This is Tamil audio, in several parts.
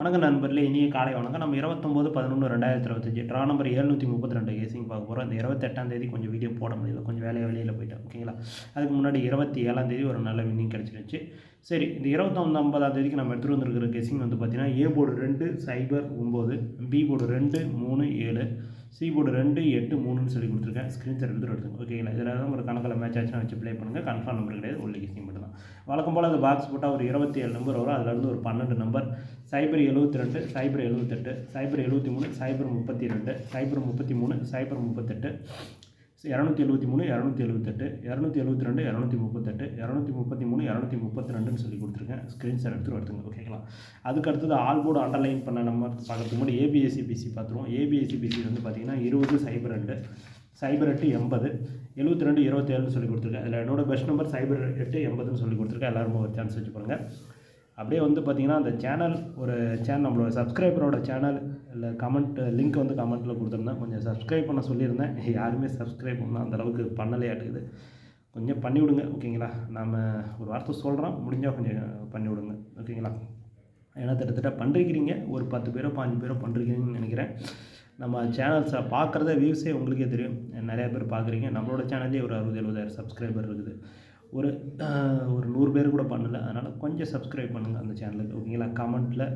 வணக்கம் நண்பர்களே இனிய காலை வணக்கம். நம்ம இருபத்தொம்போது பதினொன்று ரெண்டாயிரத்தி இருபத்தஞ்சி. ட்ரா நம்பர் எழுநூற்றி முப்பத்தி ரெண்டு. கேசிங் பார்க்க போகிறோம் இந்த இருபத்தெட்டாம் தேதி கொஞ்சம் வீடியோ போட முடியல. கொஞ்சம் வேலையை வெளியில் போயிட்டேன். ஓகேங்களா அதுக்கு முன்னாடி இருபத்தி ஏழாம் தேதி ஒரு நல்ல வின்னிங் கிடச்சிருச்சு சரி இந்த இருபத்தொம்பதாம் தேதிக்கு நம்ம எடுத்துகிட்டு வந்துருக்கிற கெஸிங் வந்து பார்த்தீங்கன்னா ஏ போர்டு ரெண்டு சைபர் ஒம்பது பி போர்டு ரெண்டு மூணு ஏழு சி போர்டு ரெண்டு எட்டு மூணுன்னு சொல்லி கொடுத்துருக்கேன். ஸ்க்ரீன்ஷாட் எடுத்துகிட்டு எடுத்துங்க ஓகேங்களா இதில் தான் ஒரு கணக்கில் மேட்ச் ஆச்சுன்னா வச்சு ப்ளே பண்ணுங்கள் கன்ஃபார்ம் நம்பர் கிடையாது. உள்ள கெஸிங் மட்டும் தான் வழக்கம் போல் அந்த பாக்ஸ் போட்டால் ஒரு இருபத்தி ஏழு நம்பர் வரும் அதுலேருந்து ஒரு பன்னெண்டு நம்பர் சைபர் எழுபத்தி ரெண்டு சைபர் எழுபத்தெட்டு சைபர் எழுபத்தி மூணு சைபர் முப்பத்தி ரெண்டு சைபர் முப்பத்தி மூணு சைபர் முப்பத்தெட்டு இரநூத்தி எழுபத்தி மூணு இரநூத்தி எழுபத்தெட்டு இரநூத்தி எழுபத்தி ரெண்டு இரநூத்தி முப்பத்தெட்டு இரநூத்தி மூணு இரநூத்தி முப்பத்தி ரெண்டுன்னு சொல்லி கொடுத்துருக்கேன். ஸ்க்ரீன்ஷாட் எடுத்து எடுத்துங்க ஓகேங்களா அதுக்கு அடுத்தது ஆல் போர்டு அண்டர்லைன் பண்ண நம்ம பார்க்கறதுக்கு முன்னாடி ஏபிஎஸ்சிபிசி பார்த்துருவோம். ஏபிஎஸ்சிபிசி வந்து பார்த்திங்கன்னா இருபது சைபர் ரெண்டு சைபர் எட்டு எண்பது எழுபத்தி ரெண்டு இருபத்தேழுன்னு சொல்லி கொடுத்துருக்கேன். அதில் என்னோட பெஸ்ட் நம்பர் சைபர் எட்டு எண்பதுன்னு சொல்லி கொடுத்துருக்கேன். எல்லாருமே ஒரு சான்ஸ் வச்சு பாருங்கள் அப்படியே வந்து பார்த்திங்கன்னா அந்த சேனல் ஒரு சேனல் நம்மளோட சப்ஸ்கிரைபரோட சேனல் இல்லை கமெண்ட் லிங்க் வந்து கமெண்ட்டில் கொடுத்துருந்தேன். கொஞ்சம் சப்ஸ்கிரைப் பண்ண சொல்லியிருந்தேன். யாருமே சப்ஸ்கிரைப் பண்ணால் அந்தளவுக்கு பண்ணலையாட்டுக்குது. கொஞ்சம் பண்ணி விடுங்க ஓகேங்களா? நம்ம ஒரு வார்த்தை சொல்கிறோம் முடிஞ்சால் கொஞ்சம் பண்ணி விடுங்க ஓகேங்களா? ஏன்னா திட்டத்தட்ட பண்ணிருக்கிறீங்க. ஒரு பத்து பேரோ பாஞ்சு பேரோ பண்ணிருக்கிறீங்கன்னு நினைக்கிறேன். நம்ம சேனல்ஸை பார்க்குறத வியூஸே உங்களுக்கே தெரியும். நிறையா பேர் பார்க்குறீங்க நம்மளோட சேனல்லே ஒரு அறுபது எழுபதாயிரம் சப்ஸ்கிரைபர் இருக்குது. ஒரு ஒரு நூறு பேர் கூட பண்ணலை. அதனால் கொஞ்சம் சப்ஸ்கிரைப் பண்ணுங்கள் அந்த சேனலுக்கு ஓகேங்களா? கமெண்ட்டில்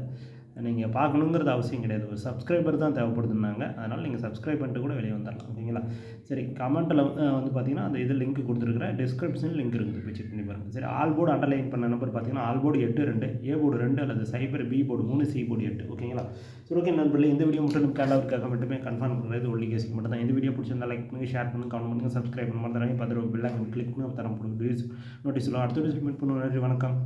நீங்கள் பார்க்கணுங்கிறது அவசியம் கிடையாது. ஒரு சப்ஸ்கிரைபர் தான் தேவைப்படுதுன்னாங்க. அதனால் நீங்கள் சப்ஸ்கிரைப் பண்ணிட்டு கூட வெளியே வந்துடலாம் ஓகேங்களா? சரி கமெண்ட்டில் வந்து பார்த்தீங்கன்னா அந்த இது லிங்க் கொடுத்துருக்குறேன். டிஸ்கிரிப்ஷனில் லிங்க் இருக்குது. போய் செக் பண்ணி பாருங்கள் சரி ஆல் போர்டு அண்டர்லைன் பண்ண நம்பர் பார்த்தீங்கன்னா ஆல் போர்டு எட்டு ரெண்டு. ஏ போர்டு ரெண்டு அல்லது சைபர் பி போர்டு மூணு சி போர்டு எட்டு. ஓகேங்களா? சரி ஓகே நண்பர்களே இந்த வீடியோ மட்டும் கேட்டாவுக்காக மட்டுமே கன்ஃபார்ம் பண்ணுறது ஒல்லி கேசிக்கு மட்டும் தான் இந்த வீடியோ பிடிச்சிருந்தா லைக் பண்ணுங்கள் ஷேர் பண்ணுங்கள் கமெண்ட் பண்ணுங்கள் சப்ஸ்கிரைப் பண்ண மாதிரி பத்து ரூபா பில்லாக கிளிக் பண்ணி தரம் போடுங்க. நோட்டீஸ் அடுத்த நோட்டீஸ் மீட் பண்ணுவோம். வணக்கம்.